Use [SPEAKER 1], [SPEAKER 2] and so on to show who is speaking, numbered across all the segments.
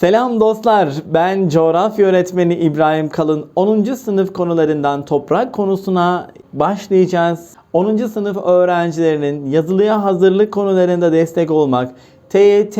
[SPEAKER 1] Selam dostlar. Ben coğrafya öğretmeni İbrahim Kalın. 10. sınıf konularından toprak konusuna başlayacağız. 10. sınıf öğrencilerinin yazılıya hazırlık konularında destek olmak, TYT,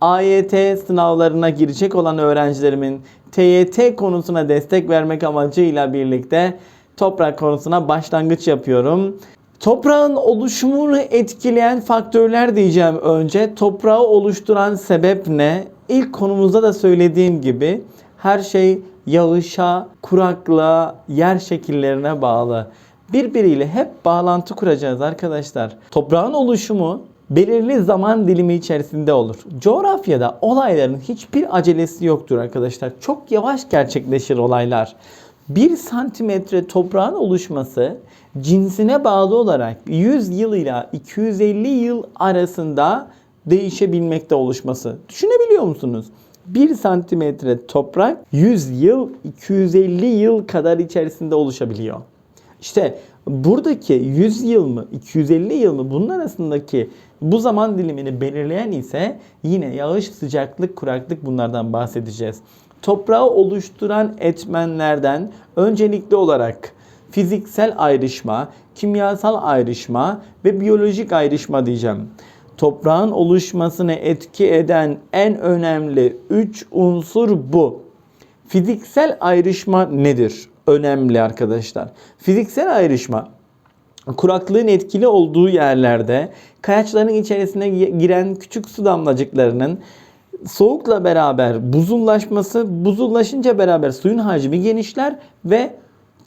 [SPEAKER 1] AYT sınavlarına girecek olan öğrencilerimin TYT konusuna destek vermek amacıyla birlikte toprak konusuna başlangıç yapıyorum. Toprağın oluşumunu etkileyen faktörler diyeceğim önce. Toprağı oluşturan sebep ne? İlk konumuzda da söylediğim gibi her şey yağışa, kuraklığa, yer şekillerine bağlı. Birbiriyle hep bağlantı kuracağız arkadaşlar. Toprağın oluşumu belirli zaman dilimi içerisinde olur. Coğrafyada olayların hiçbir acelesi yoktur arkadaşlar. Çok yavaş gerçekleşir olaylar. 1 santimetre toprağın oluşması cinsine bağlı olarak 100 yıl ile 250 yıl arasında değişebilmekte oluşması. Düşünebiliyor musunuz? 1 santimetre toprak 100 yıl 250 yıl kadar içerisinde oluşabiliyor. İşte buradaki 100 yıl mı 250 yıl mı bunun arasındaki bu zaman dilimini belirleyen ise yine yağış, sıcaklık, kuraklık bunlardan bahsedeceğiz. Toprağı oluşturan etmenlerden öncelikli olarak fiziksel ayrışma, kimyasal ayrışma ve biyolojik ayrışma diyeceğim. Toprağın oluşmasını etki eden en önemli 3 unsur bu. Fiziksel ayrışma nedir? Önemli arkadaşlar. Fiziksel ayrışma kuraklığın etkili olduğu yerlerde kayaçların içerisine giren küçük su damlacıklarının soğukla beraber buzullaşması, buzullaşınca beraber suyun hacmi genişler ve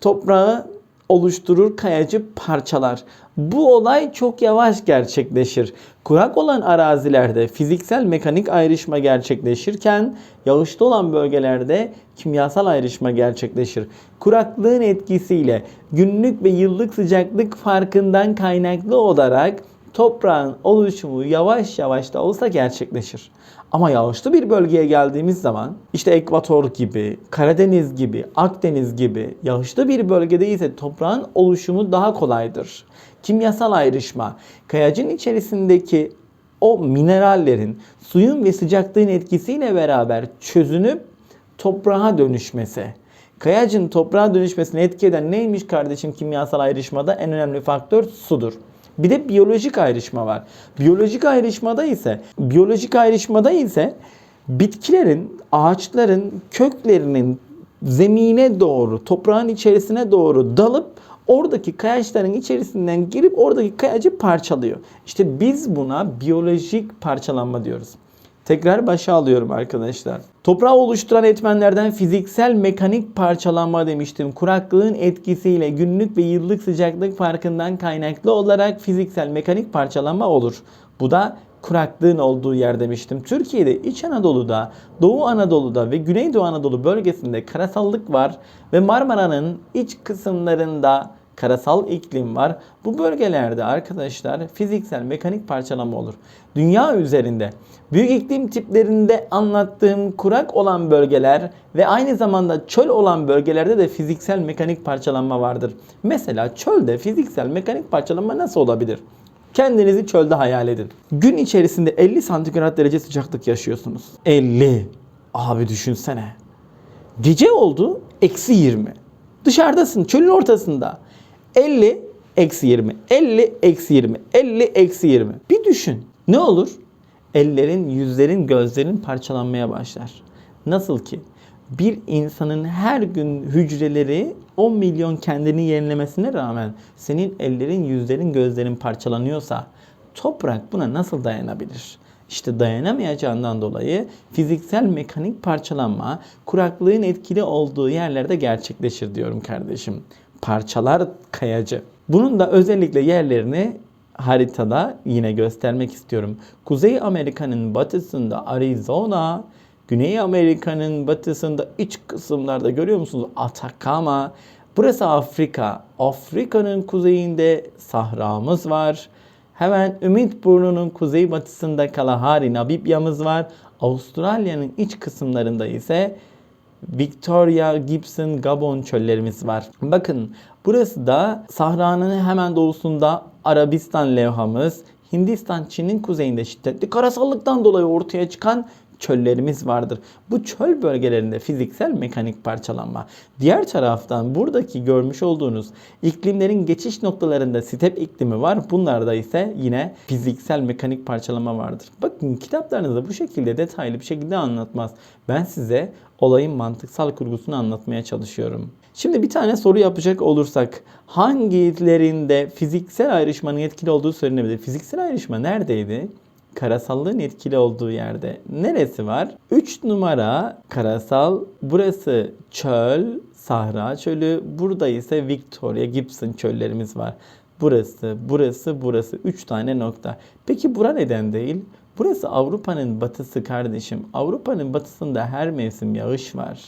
[SPEAKER 1] toprağı oluşturur, kayacı parçalar. Bu olay çok yavaş gerçekleşir. Kurak olan arazilerde fiziksel mekanik ayrışma gerçekleşirken yağışlı olan bölgelerde kimyasal ayrışma gerçekleşir. Kuraklığın etkisiyle günlük ve yıllık sıcaklık farkından kaynaklı olarak toprağın oluşumu yavaş yavaş da olsa gerçekleşir. Ama yağışlı bir bölgeye geldiğimiz zaman işte ekvator gibi, Karadeniz gibi, Akdeniz gibi yağışlı bir bölgede ise toprağın oluşumu daha kolaydır. Kimyasal ayrışma, kayacın içerisindeki o minerallerin suyun ve sıcaklığın etkisiyle beraber çözünüp toprağa dönüşmesi. Kayacın toprağa dönüşmesine etki eden neymiş kardeşim kimyasal ayrışmada? En önemli faktör sudur. Bir de biyolojik ayrışma var. Biyolojik ayrışmada ise biyolojik ayrışmada ise bitkilerin, ağaçların köklerinin zemine doğru, toprağın içerisine doğru dalıp oradaki kayaçların içerisinden girip oradaki kayacı parçalıyor. İşte biz buna biyolojik parçalanma diyoruz. Tekrar başa alıyorum arkadaşlar. Toprağı oluşturan etmenlerden fiziksel mekanik parçalanma demiştim. Kuraklığın etkisiyle günlük ve yıllık sıcaklık farkından kaynaklı olarak fiziksel mekanik parçalanma olur. Bu da kuraklığın olduğu yer demiştim. Türkiye'de İç Anadolu'da, Doğu Anadolu'da ve Güneydoğu Anadolu bölgesinde karasallık var ve Marmara'nın iç kısımlarında karasal iklim var. Bu bölgelerde arkadaşlar fiziksel mekanik parçalama olur. Dünya üzerinde büyük iklim tiplerinde anlattığım kurak olan bölgeler ve aynı zamanda çöl olan bölgelerde de fiziksel mekanik parçalanma vardır. Mesela çölde fiziksel mekanik parçalanma nasıl olabilir? Kendinizi çölde hayal edin. Gün içerisinde 50 santigrat derece sıcaklık yaşıyorsunuz. 50. Abi düşünsene. Gece oldu eksi 20. Dışarıdasın çölün ortasında. 50 eksi 20. 50 eksi 20. 50 eksi 20. Bir düşün. Ne olur? Ellerin, yüzlerin, gözlerin parçalanmaya başlar. Nasıl ki? Bir insanın her gün hücreleri 10 milyon kendini yenilemesine rağmen senin ellerin, yüzlerin, gözlerin parçalanıyorsa toprak buna nasıl dayanabilir? İşte dayanamayacağından dolayı fiziksel mekanik parçalanma kuraklığın etkili olduğu yerlerde gerçekleşir diyorum kardeşim parçalar kayacı. Bunun da özellikle yerlerini haritada yine göstermek istiyorum. Kuzey Amerika'nın batısında Arizona, Güney Amerika'nın batısında iç kısımlarda görüyor musunuz? Atakama. Burası Afrika. Afrika'nın kuzeyinde sahramız var. Hemen Ümit Burnu'nun kuzeybatısında Kalahari, Nabibya'mız var. Avustralya'nın iç kısımlarında ise Victoria, Gibson, Gabon çöllerimiz var. Bakın burası da Sahra'nın hemen doğusunda Arabistan levhamız. Hindistan, Çin'in kuzeyinde şiddetli karasallıktan dolayı ortaya çıkan çöllerimiz vardır. Bu çöl bölgelerinde fiziksel mekanik parçalanma. Diğer taraftan buradaki görmüş olduğunuz iklimlerin geçiş noktalarında step iklimi var. Bunlarda ise yine fiziksel mekanik parçalama vardır. Bakın kitaplarınızda bu şekilde detaylı bir şekilde anlatmaz. Ben size olayın mantıksal kurgusunu anlatmaya çalışıyorum. Şimdi bir tane soru yapacak olursak hangilerinde fiziksel ayrışmanın etkili olduğu söylenebilir? Fiziksel ayrışma neredeydi? karasallığın etkili olduğu yerde neresi var? 3 numara karasal. Burası çöl, Sahra çölü. Burada ise Victoria Gibson çöllerimiz var. Burası, burası, burası. 3 tane nokta. Peki bura neden değil? Burası Avrupa'nın batısı kardeşim. Avrupa'nın batısında her mevsim yağış var.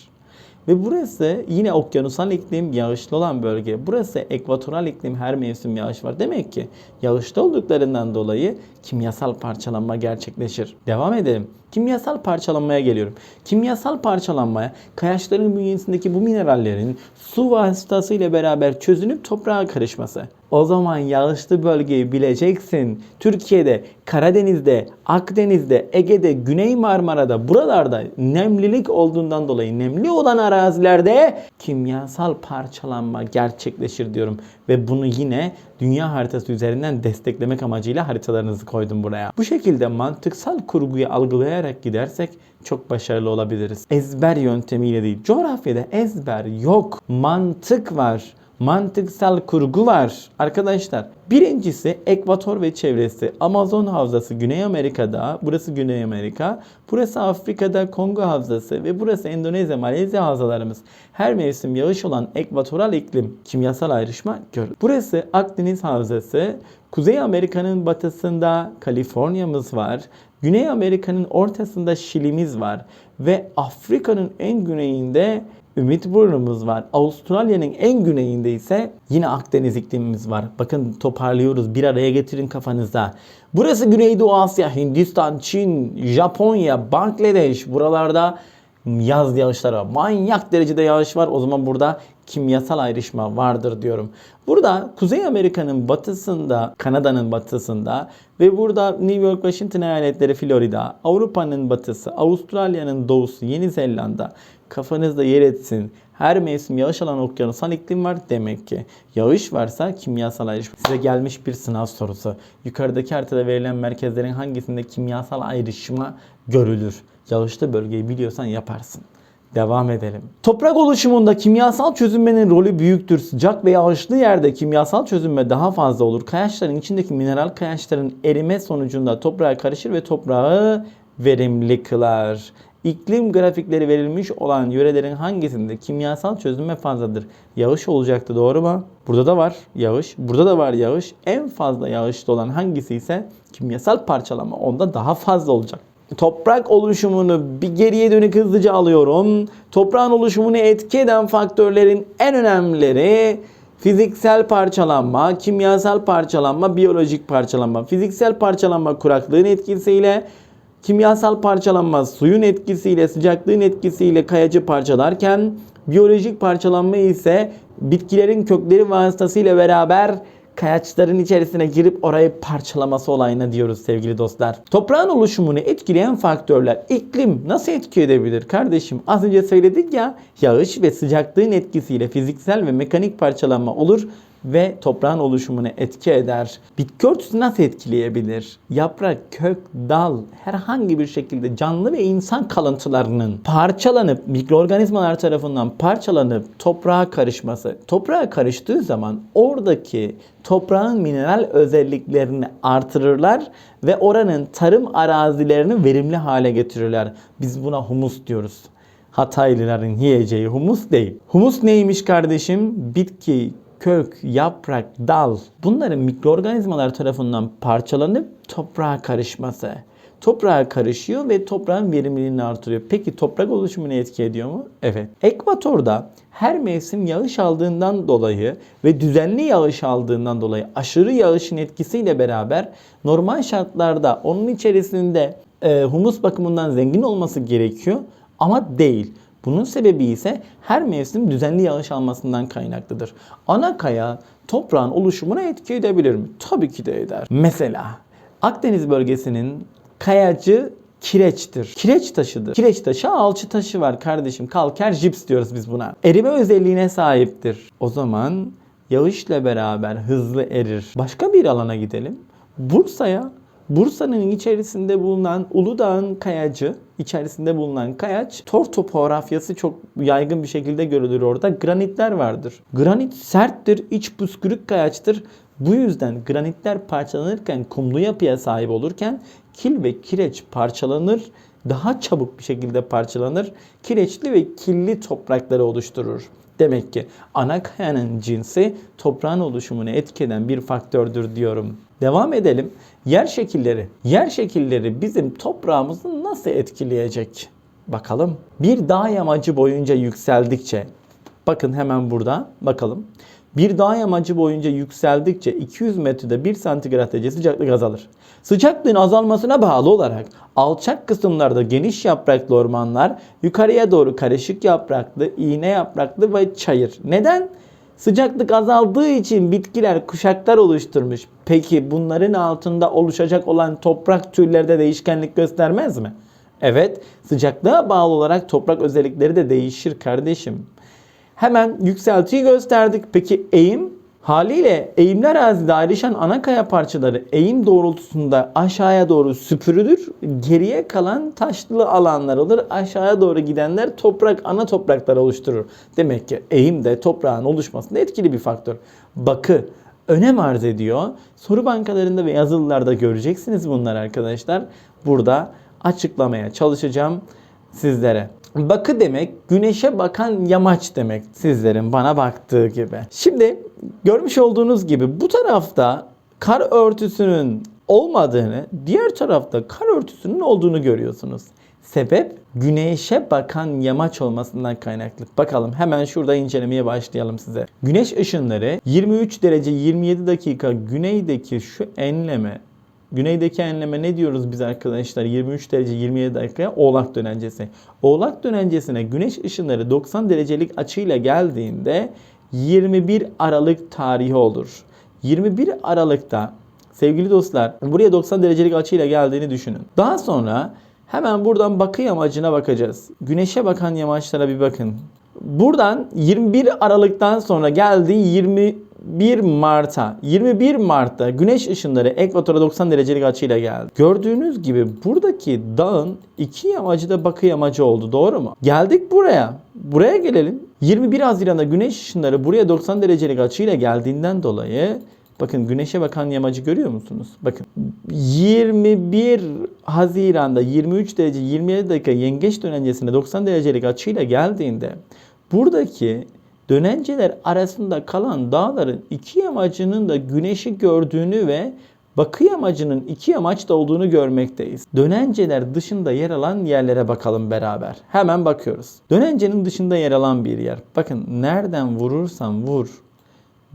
[SPEAKER 1] Ve burası yine okyanusal iklim yağışlı olan bölge. Burası ekvatoral iklim her mevsim yağış var. Demek ki yağışta olduklarından dolayı kimyasal parçalanma gerçekleşir. Devam edelim. Kimyasal parçalanmaya geliyorum. Kimyasal parçalanmaya kayaçların bünyesindeki bu minerallerin su vasıtasıyla beraber çözünüp toprağa karışması. O zaman yağışlı bölgeyi bileceksin. Türkiye'de, Karadeniz'de, Akdeniz'de, Ege'de, Güney Marmara'da buralarda nemlilik olduğundan dolayı nemli olan arazilerde kimyasal parçalanma gerçekleşir diyorum. Ve bunu yine dünya haritası üzerinden desteklemek amacıyla haritalarınızı koydum buraya. Bu şekilde mantıksal kurguyu algılayarak gidersek çok başarılı olabiliriz. Ezber yöntemiyle değil. Coğrafyada ezber yok. Mantık var mantıksal kurgu var. Arkadaşlar birincisi ekvator ve çevresi. Amazon havzası Güney Amerika'da. Burası Güney Amerika. Burası Afrika'da Kongo havzası ve burası Endonezya, Malezya havzalarımız. Her mevsim yağış olan ekvatoral iklim kimyasal ayrışma gör. Burası Akdeniz havzası. Kuzey Amerika'nın batısında Kaliforniya'mız var. Güney Amerika'nın ortasında Şili'miz var. Ve Afrika'nın en güneyinde Ümit Burnumuz var. Avustralya'nın en güneyinde ise yine Akdeniz iklimimiz var. Bakın toparlıyoruz. Bir araya getirin kafanızda. Burası Güneydoğu Asya, Hindistan, Çin, Japonya, Bangladeş. Buralarda yaz yağışları var. Manyak derecede yağış var. O zaman burada kimyasal ayrışma vardır diyorum. Burada Kuzey Amerika'nın batısında, Kanada'nın batısında ve burada New York, Washington eyaletleri, Florida, Avrupa'nın batısı, Avustralya'nın doğusu, Yeni Zelanda kafanızda yer etsin. Her mevsim yağış alan okyanusal iklim var demek ki. Yağış varsa kimyasal ayrışma. Size gelmiş bir sınav sorusu. Yukarıdaki haritada verilen merkezlerin hangisinde kimyasal ayrışma görülür? Yağışlı bölgeyi biliyorsan yaparsın. Devam edelim. Toprak oluşumunda kimyasal çözünmenin rolü büyüktür. Sıcak ve yağışlı yerde kimyasal çözünme daha fazla olur. Kayaçların içindeki mineral kayaçların erime sonucunda toprağa karışır ve toprağı verimli kılar. İklim grafikleri verilmiş olan yörelerin hangisinde kimyasal çözünme fazladır? Yağış olacaktı doğru mu? Burada da var yağış. Burada da var yağış. En fazla yağışlı olan hangisi ise kimyasal parçalama onda daha fazla olacak. Toprak oluşumunu bir geriye dönük hızlıca alıyorum. Toprağın oluşumunu etki eden faktörlerin en önemlileri fiziksel parçalanma, kimyasal parçalanma, biyolojik parçalanma. Fiziksel parçalanma kuraklığın etkisiyle, kimyasal parçalanma suyun etkisiyle, sıcaklığın etkisiyle kayacı parçalarken biyolojik parçalanma ise bitkilerin kökleri vasıtasıyla beraber kayaçların içerisine girip orayı parçalaması olayına diyoruz sevgili dostlar. Toprağın oluşumunu etkileyen faktörler iklim nasıl etki edebilir kardeşim? Az önce söyledik ya yağış ve sıcaklığın etkisiyle fiziksel ve mekanik parçalanma olur ve toprağın oluşumunu etki eder. Bitki örtüsü nasıl etkileyebilir? Yaprak, kök, dal herhangi bir şekilde canlı ve insan kalıntılarının parçalanıp mikroorganizmalar tarafından parçalanıp toprağa karışması. Toprağa karıştığı zaman oradaki toprağın mineral özelliklerini artırırlar ve oranın tarım arazilerini verimli hale getirirler. Biz buna humus diyoruz. Hataylıların yiyeceği humus değil. Humus neymiş kardeşim? Bitki, kök, yaprak, dal bunların mikroorganizmalar tarafından parçalanıp toprağa karışması. Toprağa karışıyor ve toprağın verimliliğini artırıyor. Peki toprak oluşumunu etki ediyor mu? Evet. Ekvatorda her mevsim yağış aldığından dolayı ve düzenli yağış aldığından dolayı aşırı yağışın etkisiyle beraber normal şartlarda onun içerisinde e, humus bakımından zengin olması gerekiyor ama değil. Bunun sebebi ise her mevsim düzenli yağış almasından kaynaklıdır. Ana kaya toprağın oluşumuna etki edebilir mi? Tabii ki de eder. Mesela Akdeniz bölgesinin kayacı kireçtir. Kireç taşıdır. Kireç taşı alçı taşı var kardeşim. Kalker jips diyoruz biz buna. Erime özelliğine sahiptir. O zaman yağışla beraber hızlı erir. Başka bir alana gidelim. Bursa'ya Bursa'nın içerisinde bulunan Uludağ'ın kayacı, içerisinde bulunan kayaç, tor topografyası çok yaygın bir şekilde görülür orada. Granitler vardır. Granit serttir, iç püskürük kayaçtır. Bu yüzden granitler parçalanırken kumlu yapıya sahip olurken kil ve kireç parçalanır, daha çabuk bir şekilde parçalanır. Kireçli ve killi toprakları oluşturur. Demek ki ana kayanın cinsi toprağın oluşumunu etkileyen bir faktördür diyorum. Devam edelim. Yer şekilleri. Yer şekilleri bizim toprağımızı nasıl etkileyecek? Bakalım. Bir dağ yamacı boyunca yükseldikçe bakın hemen burada bakalım. Bir dağ yamacı boyunca yükseldikçe 200 metrede 1 santigrat derece sıcaklık azalır. Sıcaklığın azalmasına bağlı olarak alçak kısımlarda geniş yapraklı ormanlar, yukarıya doğru karışık yapraklı, iğne yapraklı ve çayır. Neden? Sıcaklık azaldığı için bitkiler kuşaklar oluşturmuş. Peki bunların altında oluşacak olan toprak türleri de değişkenlik göstermez mi? Evet, sıcaklığa bağlı olarak toprak özellikleri de değişir kardeşim. Hemen yükseltiyi gösterdik. Peki eğim? Haliyle eğimli arazide ayrışan ana kaya parçaları eğim doğrultusunda aşağıya doğru süpürülür. Geriye kalan taşlı alanlar olur. Aşağıya doğru gidenler toprak ana topraklar oluşturur. Demek ki eğim de toprağın oluşmasında etkili bir faktör. Bakı önem arz ediyor. Soru bankalarında ve yazılılarda göreceksiniz bunlar arkadaşlar. Burada açıklamaya çalışacağım sizlere. Bakı demek güneşe bakan yamaç demek sizlerin bana baktığı gibi. Şimdi görmüş olduğunuz gibi bu tarafta kar örtüsünün olmadığını, diğer tarafta kar örtüsünün olduğunu görüyorsunuz. Sebep güneşe bakan yamaç olmasından kaynaklı. Bakalım hemen şurada incelemeye başlayalım size. Güneş ışınları 23 derece 27 dakika güneydeki şu enleme Güneydeki enleme ne diyoruz biz arkadaşlar? 23 derece 27 dakikaya oğlak dönencesi. Oğlak dönencesine güneş ışınları 90 derecelik açıyla geldiğinde 21 Aralık tarihi olur. 21 Aralık'ta sevgili dostlar buraya 90 derecelik açıyla geldiğini düşünün. Daha sonra hemen buradan bakı yamacına bakacağız. Güneşe bakan yamaçlara bir bakın. Buradan 21 Aralık'tan sonra geldiği 21 Mart'a 21 Mart'ta güneş ışınları ekvatora 90 derecelik açıyla geldi. Gördüğünüz gibi buradaki dağın iki yamacı da bakı yamacı oldu. Doğru mu? Geldik buraya. Buraya gelelim. 21 Haziran'da güneş ışınları buraya 90 derecelik açıyla geldiğinden dolayı Bakın güneşe bakan yamacı görüyor musunuz? Bakın 21 Haziran'da 23 derece 27 dakika yengeç dönencesine 90 derecelik açıyla geldiğinde buradaki dönenceler arasında kalan dağların iki yamacının da güneşi gördüğünü ve bakı yamacının iki yamaçta olduğunu görmekteyiz. Dönenceler dışında yer alan yerlere bakalım beraber. Hemen bakıyoruz. Dönencenin dışında yer alan bir yer. Bakın nereden vurursan vur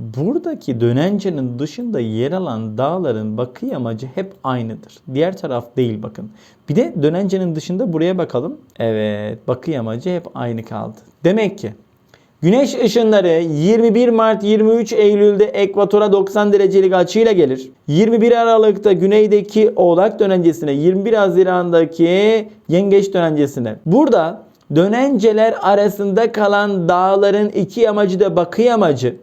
[SPEAKER 1] Buradaki dönencenin dışında yer alan dağların bakı yamacı hep aynıdır. Diğer taraf değil bakın. Bir de dönencenin dışında buraya bakalım. Evet bakı yamacı hep aynı kaldı. Demek ki Güneş ışınları 21 Mart 23 Eylül'de ekvatora 90 derecelik açıyla gelir. 21 Aralık'ta güneydeki Oğlak dönencesine, 21 Haziran'daki Yengeç dönencesine. Burada dönenceler arasında kalan dağların iki yamacı da bakı yamacı.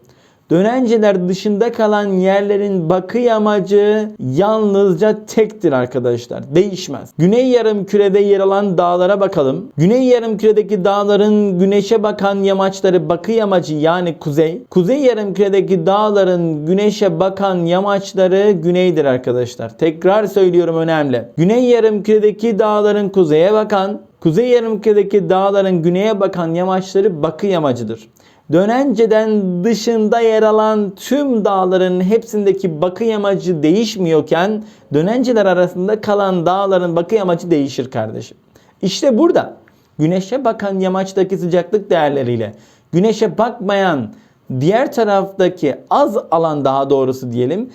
[SPEAKER 1] Dönenceler dışında kalan yerlerin bakı yamacı yalnızca tektir arkadaşlar. Değişmez. Güney yarım kürede yer alan dağlara bakalım. Güney yarım küredeki dağların güneşe bakan yamaçları bakı yamacı yani kuzey. Kuzey yarım küredeki dağların güneşe bakan yamaçları güneydir arkadaşlar. Tekrar söylüyorum önemli. Güney yarım küredeki dağların kuzeye bakan, Kuzey yarımküredeki dağların güneye bakan yamaçları bakı yamacıdır. Dönence'den dışında yer alan tüm dağların hepsindeki bakı yamacı değişmiyorken dönenceler arasında kalan dağların bakı yamacı değişir kardeşim. İşte burada güneşe bakan yamaçtaki sıcaklık değerleriyle güneşe bakmayan diğer taraftaki az alan daha doğrusu diyelim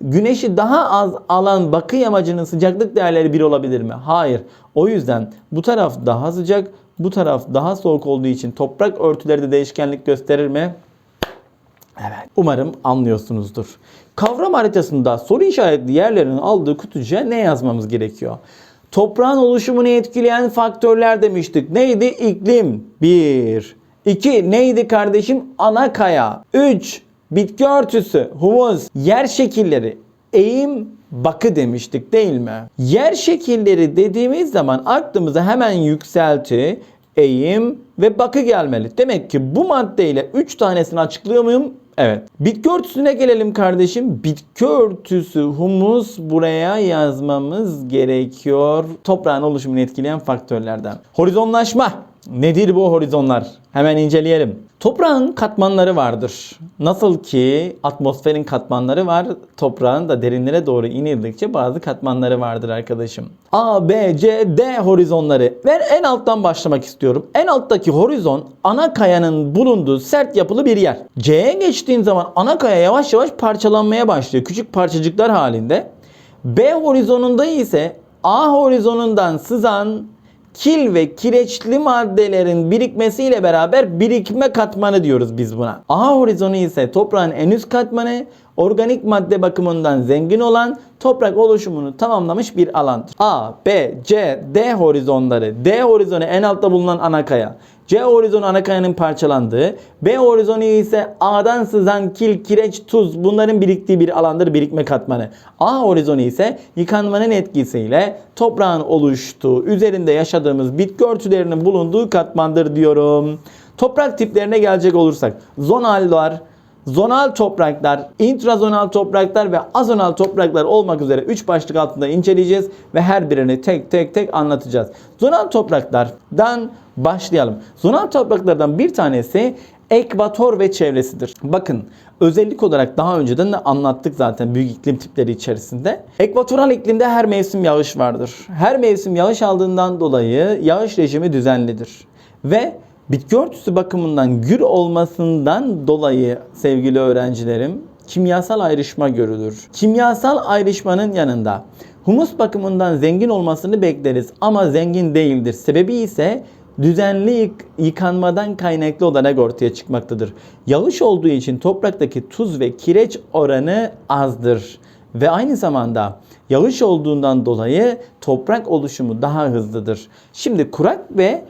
[SPEAKER 1] güneşi daha az alan bakı yamacının sıcaklık değerleri bir olabilir mi? Hayır. O yüzden bu taraf daha sıcak, bu taraf daha soğuk olduğu için toprak örtüleri de değişkenlik gösterir mi? Evet. Umarım anlıyorsunuzdur. Kavram haritasında soru işaretli yerlerin aldığı kutucuğa ne yazmamız gerekiyor? Toprağın oluşumunu etkileyen faktörler demiştik. Neydi? İklim. 1. 2. Neydi kardeşim? Ana kaya. 3. Bitki örtüsü, humus, yer şekilleri, eğim, bakı demiştik değil mi? Yer şekilleri dediğimiz zaman aklımıza hemen yükselti, eğim ve bakı gelmeli. Demek ki bu maddeyle 3 tanesini açıklıyor muyum? Evet. Bitki örtüsüne gelelim kardeşim. Bitki örtüsü, humus buraya yazmamız gerekiyor. Toprağın oluşumunu etkileyen faktörlerden. Horizonlaşma. Nedir bu horizonlar? Hemen inceleyelim. Toprağın katmanları vardır. Nasıl ki atmosferin katmanları var, toprağın da derinlere doğru inildikçe bazı katmanları vardır arkadaşım. A, B, C, D horizonları. Ben en alttan başlamak istiyorum. En alttaki horizon ana kayanın bulunduğu sert yapılı bir yer. C'ye geçtiğim zaman ana kaya yavaş yavaş parçalanmaya başlıyor. Küçük parçacıklar halinde. B horizonunda ise A horizonundan sızan kil ve kireçli maddelerin birikmesiyle beraber birikme katmanı diyoruz biz buna. A horizonu ise toprağın en üst katmanı, organik madde bakımından zengin olan toprak oluşumunu tamamlamış bir alandır. A, B, C, D horizonları. D horizonu en altta bulunan ana kaya. C horizonu ana kayanın parçalandığı, B horizonu ise A'dan sızan kil, kireç, tuz bunların biriktiği bir alandır birikme katmanı. A horizonu ise yıkanmanın etkisiyle toprağın oluştuğu, üzerinde yaşadığımız bitki örtülerinin bulunduğu katmandır diyorum. Toprak tiplerine gelecek olursak zonaller, zonal topraklar, intrazonal topraklar ve azonal topraklar olmak üzere 3 başlık altında inceleyeceğiz ve her birini tek tek tek anlatacağız. Zonal topraklardan başlayalım. Zonal topraklardan bir tanesi ekvator ve çevresidir. Bakın özellik olarak daha önceden de anlattık zaten büyük iklim tipleri içerisinde. Ekvatoral iklimde her mevsim yağış vardır. Her mevsim yağış aldığından dolayı yağış rejimi düzenlidir. Ve bitki örtüsü bakımından gür olmasından dolayı sevgili öğrencilerim kimyasal ayrışma görülür. Kimyasal ayrışmanın yanında humus bakımından zengin olmasını bekleriz ama zengin değildir. Sebebi ise düzenli yık- yıkanmadan kaynaklı olarak ortaya çıkmaktadır. Yağış olduğu için topraktaki tuz ve kireç oranı azdır. Ve aynı zamanda yağış olduğundan dolayı toprak oluşumu daha hızlıdır. Şimdi kurak ve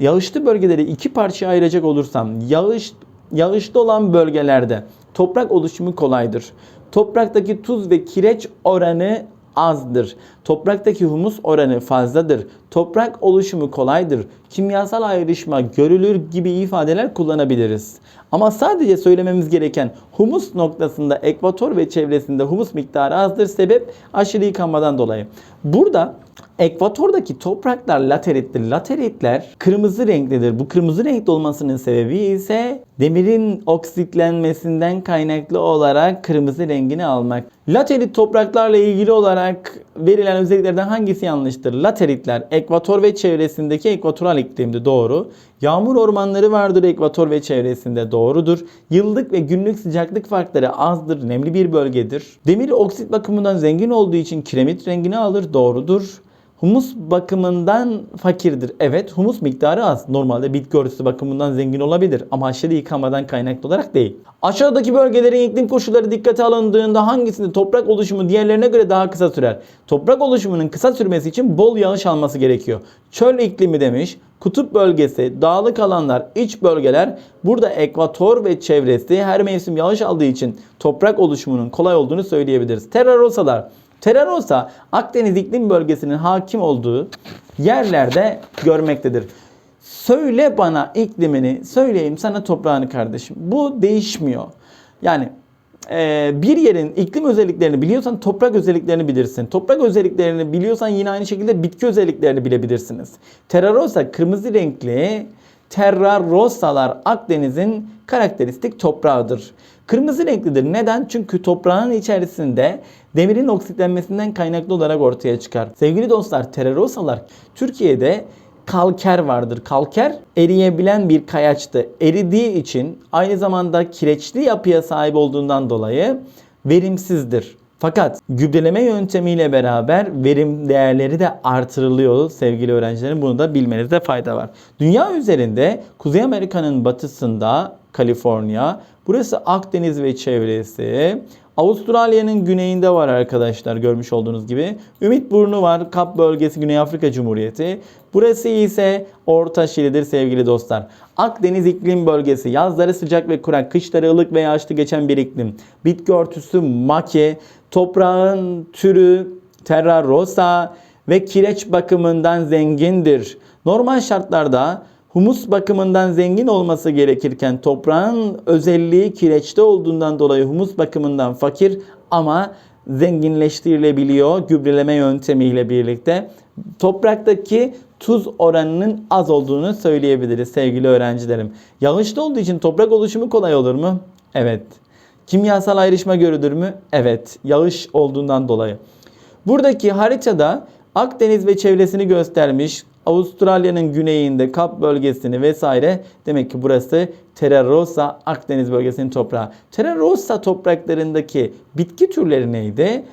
[SPEAKER 1] yağışlı bölgeleri iki parçaya ayıracak olursam yağış yağışlı olan bölgelerde toprak oluşumu kolaydır. Topraktaki tuz ve kireç oranı azdır. Topraktaki humus oranı fazladır. Toprak oluşumu kolaydır. Kimyasal ayrışma görülür gibi ifadeler kullanabiliriz. Ama sadece söylememiz gereken humus noktasında ekvator ve çevresinde humus miktarı azdır. Sebep aşırı yıkanmadan dolayı. Burada ekvatordaki topraklar laterittir. Lateritler kırmızı renklidir. Bu kırmızı renkli olmasının sebebi ise demirin oksitlenmesinden kaynaklı olarak kırmızı rengini almak. Laterit topraklarla ilgili olarak verilen özelliklerden hangisi yanlıştır? Lateritler ekvator ve çevresindeki ekvatoral iklimde doğru. Yağmur ormanları vardır ekvator ve çevresinde doğrudur. Yıllık ve günlük sıcaklık farkları azdır. Nemli bir bölgedir. Demir oksit bakımından zengin olduğu için kiremit rengini alır. Doğrudur. Humus bakımından fakirdir. Evet humus miktarı az. Normalde bitki örtüsü bakımından zengin olabilir ama aşırı yıkamadan kaynaklı olarak değil. Aşağıdaki bölgelerin iklim koşulları dikkate alındığında hangisinde toprak oluşumu diğerlerine göre daha kısa sürer? Toprak oluşumunun kısa sürmesi için bol yağış alması gerekiyor. Çöl iklimi demiş. Kutup bölgesi, dağlık alanlar, iç bölgeler burada ekvator ve çevresi her mevsim yağış aldığı için toprak oluşumunun kolay olduğunu söyleyebiliriz. Terrarosalar Terrarosa Akdeniz iklim bölgesinin hakim olduğu yerlerde görmektedir. Söyle bana iklimini, söyleyeyim sana toprağını kardeşim. Bu değişmiyor. Yani e, bir yerin iklim özelliklerini biliyorsan toprak özelliklerini bilirsin. Toprak özelliklerini biliyorsan yine aynı şekilde bitki özelliklerini bilebilirsiniz. Terrarosa kırmızı renkli Terrarosalar Akdeniz'in karakteristik toprağıdır. Kırmızı renklidir. Neden? Çünkü toprağın içerisinde demirin oksitlenmesinden kaynaklı olarak ortaya çıkar. Sevgili dostlar, terrarosalar Türkiye'de kalker vardır. Kalker eriyebilen bir kayaçtı. Eridiği için aynı zamanda kireçli yapıya sahip olduğundan dolayı verimsizdir. Fakat gübreleme yöntemiyle beraber verim değerleri de artırılıyor sevgili öğrencilerim. Bunu da bilmenizde fayda var. Dünya üzerinde Kuzey Amerika'nın batısında Kaliforniya, burası Akdeniz ve çevresi, Avustralya'nın güneyinde var arkadaşlar görmüş olduğunuz gibi. Ümit Burnu var. Kap bölgesi Güney Afrika Cumhuriyeti. Burası ise Orta Şili'dir sevgili dostlar. Akdeniz iklim bölgesi. Yazları sıcak ve kurak, kışları ılık ve yağışlı geçen bir iklim. Bitki örtüsü maki, toprağın türü terra rosa ve kireç bakımından zengindir. Normal şartlarda humus bakımından zengin olması gerekirken toprağın özelliği kireçte olduğundan dolayı humus bakımından fakir ama zenginleştirilebiliyor gübreleme yöntemiyle birlikte. Topraktaki tuz oranının az olduğunu söyleyebiliriz sevgili öğrencilerim. Yağışlı olduğu için toprak oluşumu kolay olur mu? Evet. Kimyasal ayrışma görülür mü? Evet. Yağış olduğundan dolayı. Buradaki haritada Akdeniz ve çevresini göstermiş. Avustralya'nın güneyinde Kap bölgesini vesaire. Demek ki burası Terra Rossa Akdeniz bölgesinin toprağı. Terra Rossa topraklarındaki bitki türleri neydi?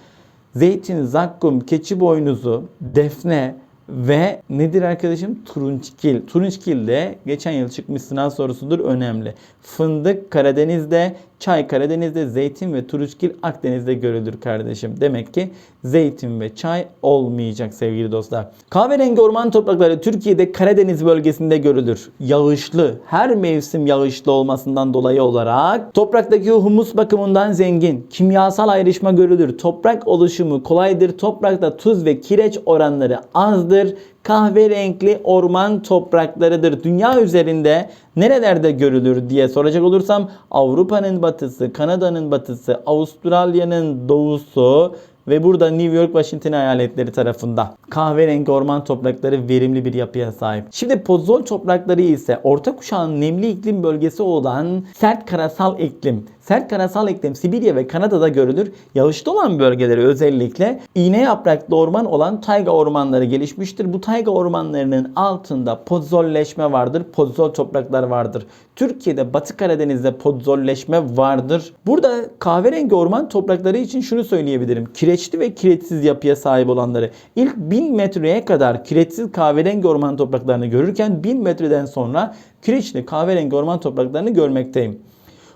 [SPEAKER 1] Zeytin, zakkum, keçi boynuzu, defne ve nedir arkadaşım? Turunçgil. Turunçgil de geçen yıl çıkmış sınav sorusudur önemli. Fındık Karadeniz'de, çay Karadeniz'de, zeytin ve turunçgil Akdeniz'de görülür kardeşim. Demek ki zeytin ve çay olmayacak sevgili dostlar. Kahverengi orman toprakları Türkiye'de Karadeniz bölgesinde görülür. Yağışlı, her mevsim yağışlı olmasından dolayı olarak topraktaki humus bakımından zengin. Kimyasal ayrışma görülür. Toprak oluşumu kolaydır. Toprakta tuz ve kireç oranları azdır kahverenkli orman topraklarıdır. Dünya üzerinde nerelerde görülür diye soracak olursam Avrupa'nın batısı, Kanada'nın batısı, Avustralya'nın doğusu ve burada New York, Washington eyaletleri tarafında kahverengi orman toprakları verimli bir yapıya sahip. Şimdi pozol toprakları ise orta kuşağın nemli iklim bölgesi olan sert karasal iklim. Sert karasal iklim Sibirya ve Kanada'da görülür. Yağışlı olan bölgeleri özellikle iğne yapraklı orman olan tayga ormanları gelişmiştir. Bu tayga ormanlarının altında podzolleşme vardır. Podzol topraklar vardır. Türkiye'de Batı Karadeniz'de podzolleşme vardır. Burada kahverengi orman toprakları için şunu söyleyebilirim. Kireçli ve kireçsiz yapıya sahip olanları ilk 1000 metreye kadar kireçsiz kahverengi orman topraklarını görürken 1000 metreden sonra kireçli kahverengi orman topraklarını görmekteyim.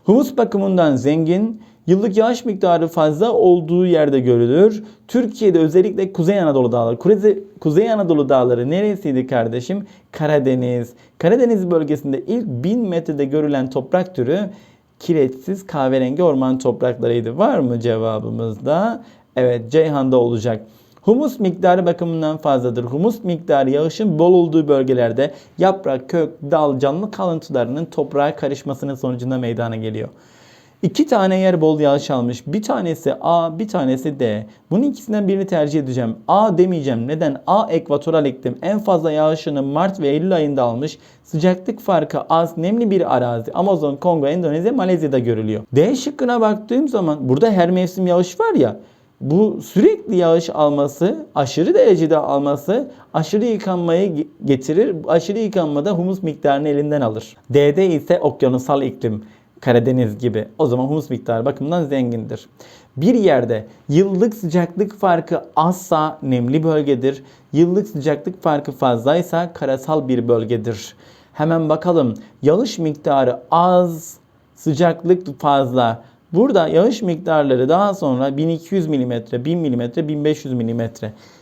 [SPEAKER 1] Humus bakımından zengin, yıllık yağış miktarı fazla olduğu yerde görülür. Türkiye'de özellikle Kuzey Anadolu Dağları. Kuzey, Kuzey Anadolu Dağları neresiydi kardeşim? Karadeniz. Karadeniz bölgesinde ilk 1000 metrede görülen toprak türü kireçsiz kahverengi orman topraklarıydı. Var mı cevabımızda? Evet Ceyhan'da olacak. Humus miktarı bakımından fazladır. Humus miktarı yağışın bol olduğu bölgelerde yaprak, kök, dal, canlı kalıntılarının toprağa karışmasının sonucunda meydana geliyor. İki tane yer bol yağış almış. Bir tanesi A, bir tanesi D. Bunun ikisinden birini tercih edeceğim. A demeyeceğim. Neden? A ekvatoral iklim. En fazla yağışını Mart ve Eylül ayında almış. Sıcaklık farkı az, nemli bir arazi. Amazon, Kongo, Endonezya, Malezya'da görülüyor. D şıkkına baktığım zaman burada her mevsim yağış var ya bu sürekli yağış alması, aşırı derecede alması aşırı yıkanmayı getirir. Aşırı yıkanmada humus miktarını elinden alır. D'de ise okyanusal iklim. Karadeniz gibi. O zaman humus miktarı bakımından zengindir. Bir yerde yıllık sıcaklık farkı azsa nemli bölgedir. Yıllık sıcaklık farkı fazlaysa karasal bir bölgedir. Hemen bakalım. Yağış miktarı az, sıcaklık fazla. Burada yağış miktarları daha sonra 1200 mm, 1000 mm, 1500 mm.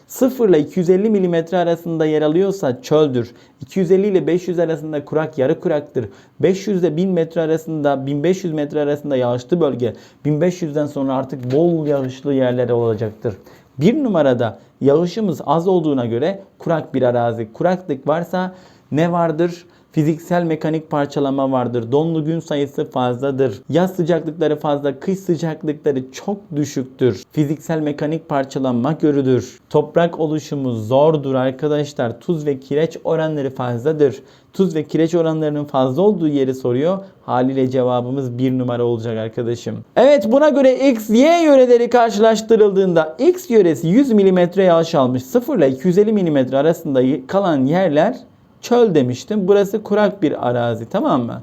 [SPEAKER 1] 0 ile 250 mm arasında yer alıyorsa çöldür. 250 ile 500 arasında kurak yarı kuraktır. 500 ile 1000 metre arasında 1500 metre arasında yağışlı bölge. 1500'den sonra artık bol yağışlı yerler olacaktır. Bir numarada yağışımız az olduğuna göre kurak bir arazi. Kuraklık varsa ne vardır? Fiziksel mekanik parçalama vardır. Donlu gün sayısı fazladır. Yaz sıcaklıkları fazla, kış sıcaklıkları çok düşüktür. Fiziksel mekanik parçalanma görülür. Toprak oluşumu zordur arkadaşlar. Tuz ve kireç oranları fazladır. Tuz ve kireç oranlarının fazla olduğu yeri soruyor. Haliyle cevabımız bir numara olacak arkadaşım. Evet buna göre X, Y yöreleri karşılaştırıldığında X yöresi 100 mm yağış almış. 0 ile 250 mm arasında kalan yerler çöl demiştim. Burası kurak bir arazi tamam mı?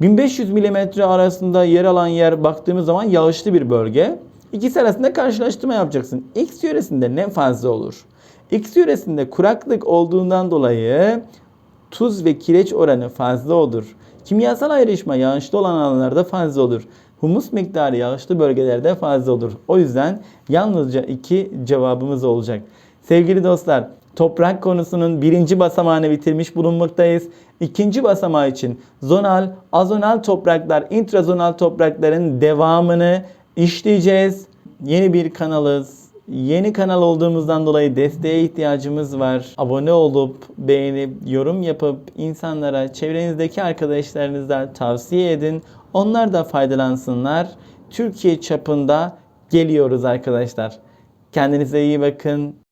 [SPEAKER 1] 1500 mm arasında yer alan yer baktığımız zaman yağışlı bir bölge. İkisi arasında karşılaştırma yapacaksın. X yöresinde ne fazla olur? X yöresinde kuraklık olduğundan dolayı tuz ve kireç oranı fazla olur. Kimyasal ayrışma yağışlı olan alanlarda fazla olur. Humus miktarı yağışlı bölgelerde fazla olur. O yüzden yalnızca iki cevabımız olacak. Sevgili dostlar, toprak konusunun birinci basamağını bitirmiş bulunmaktayız. İkinci basamağı için zonal, azonal topraklar, intrazonal toprakların devamını işleyeceğiz. Yeni bir kanalız. Yeni kanal olduğumuzdan dolayı desteğe ihtiyacımız var. Abone olup, beğenip, yorum yapıp insanlara, çevrenizdeki arkadaşlarınıza tavsiye edin. Onlar da faydalansınlar. Türkiye çapında geliyoruz arkadaşlar. Kendinize iyi bakın.